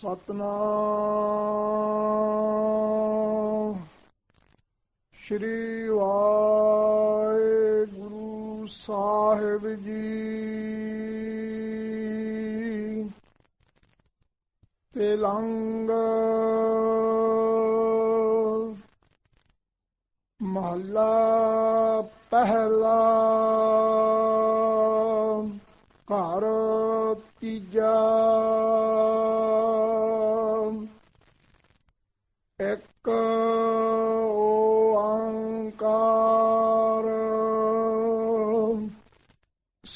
ਸਤਨਾਮ। ਸ਼੍ਰੀ ਵਾਹਿਗੁਰੂ ਸਾਹਿਬ ਜੀ। ਤੇਲੰਗ। ਮਹੱਲਾ ਪਹਿਲਾ। ਘਰ ਤੀਜਾ।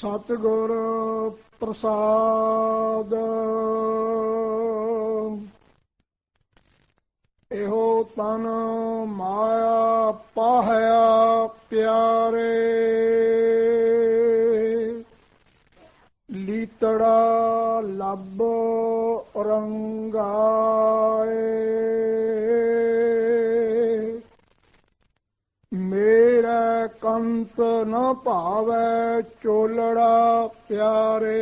ਸਤਿਗੁਰ ਪ੍ਰਸਾਦ। ਇਹੋ ਤਨ ਮਾਇਆ ਪਾਹਿਆ ਪਿਆਰੇ। ਲੀਤੜਾ ਲੱਭ ਰੰਗਾਏ। ਮੇਰਾ ਕੰਤ ਨ ਭਾਵੈ ਚੋਲੜਾ ਪਿਆਰੇ।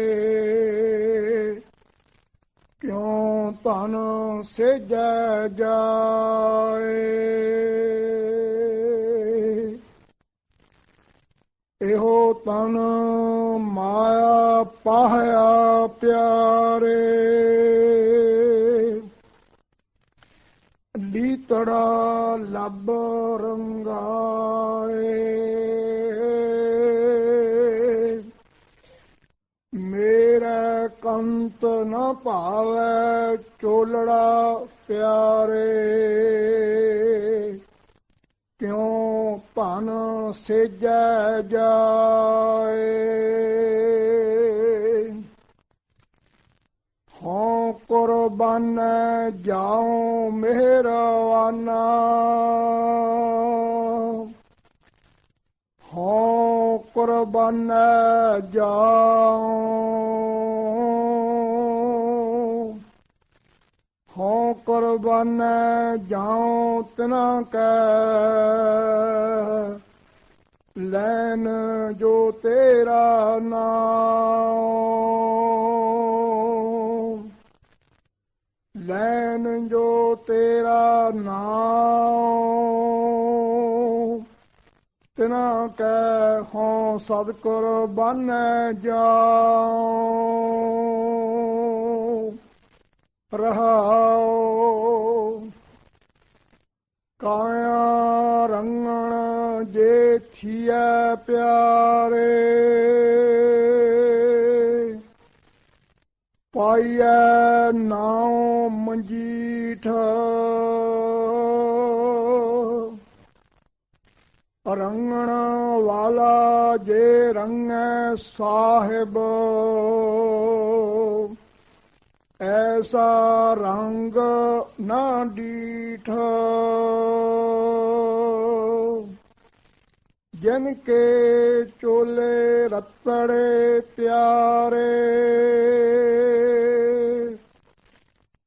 ਕਿਉ ਤਨ ਸੇਜੈ ਜਾਏ? ਇਹੋ ਤਨ ਮਾਇਆ ਪਾਹਿਆ ਪਿਆਰੇ। ਲੀਤੜਾ ਲੱਭ ਰੰਗਾਏ। ਮੇਰਾ ਕੰਤ ਨ ਭਾਵੈ ਚੋਲੜਾ ਪਿਆਰੇ। ਕਿਉ ਭਨ ਸੇਜੈ ਜਾਏ? ਕੁਰਬਾਨ ਜਾਉ ਮਿਹਰਵਾਨਾ। ਹਉ ਕੁਰਬਾਨ ਜਾਉ। ਹਉ ਕੁਰਬਾਨ ਜਾਉ ਤਨਾ ਕੈ। ਲੈਨ ਜੋ ਤੇਰਾ ਨਾਮ ਲੈਨ ਜੋ ਤੇਰਾ ਨਾਮ ਤਿਨਾ ਕੈ ਹਉ ਸਦ ਕੁਰਬਾਨ ਜਾਉ। ਰਹਾਉ। ਕਾਇਆ ਰੰਗਣ ਜੇ ਥੀਐ ਪਿਆਰੇ। ਪਾਈਐ ਨਾਉ ਮੰਜੀਠ। ਰੰਗਣ ਵਾਲਾ ਜੇ ਰੰਗੈ ਸਾਹਿਬ ਐਸਾ ਰੰਗ ਨਾ ਡੀਠ। ਜਿਨ ਕੇ ਚੋਲੇ ਰਤੜੇ ਪਿਆਰੇ।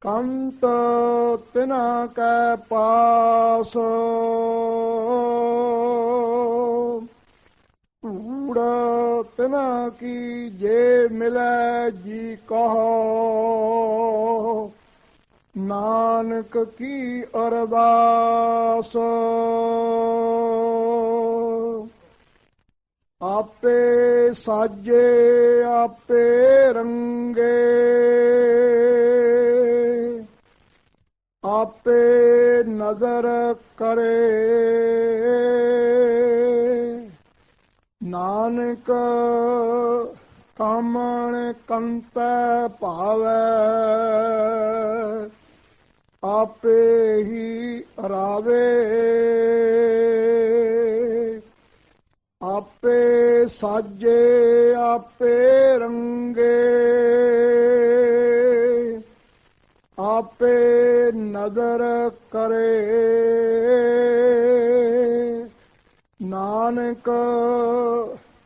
ਕੰਤ ਤਿਨਾ ਕੈ ਪਾਸ। ਊੜ ਤਿਨਾ ਕੀ ਜੇ ਮਿਲੈ ਜੀ ਕਹੋ। ਨਾਨਕ ਕੀ ਅਰਦਾਸ। ਆਪੇ ਸਾਜੇ ਆਪੇ ਰੰਗੇ। ਆਪੇ ਨਜ਼ਰ ਕਰੇ। ਨਾਨਕ ਕਾਮਣ ਕੰਤ ਭਾਵੈ। ਆਪੇ ਹੀ ਰਾਵੇ ਆਪੇ ਸਾਜੇ ਆਪੇ ਰੰਗੇ। ਆਪੇ ਨਦਰ ਕਰੇ। ਨਾਨਕ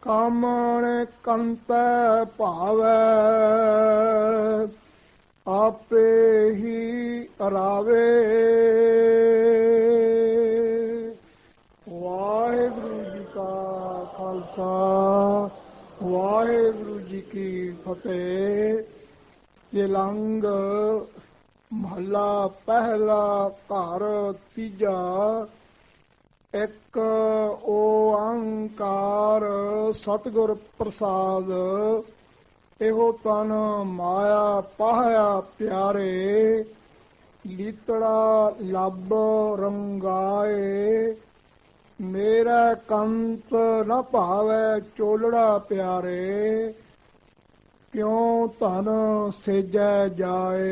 ਕਾਮਣ ਕੰਤ ਭਾਵੈ। ਆਪੇ ਹੀ ਰਾਵੇ ਵਾਹਿਗੁਰੂ ਜੀ ਕਾ ਖਾਲਸਾ ਵਾਹਿਗੁਰੂ ਜੀ ਕੀ ਫਤਿਹ? ਤਿਲੰਗ ਮਹਲਾ ਪਹਿਲਾ ਘਰ ਤੀਜਾ, ਇੱਕ ਓੰਕਾਰ ਸਤਿਗੁਰ ਪ੍ਰਸਾਦ। ਇਹੋ ਤਨ ਮਾਇਆ ਪਾਇਆ ਪਿਆਰੇ, ਲੀਤੜਾ ਲੱਭ ਰੰਗਾਏ। ਮੇਰਾ ਕੰਤ ਨਾ ਭਾਵੈ ਚੋਲੜਾ ਪਿਆਰੇ ਕਿਉ ਧਨ ਸੇਜੈ ਜਾਏ?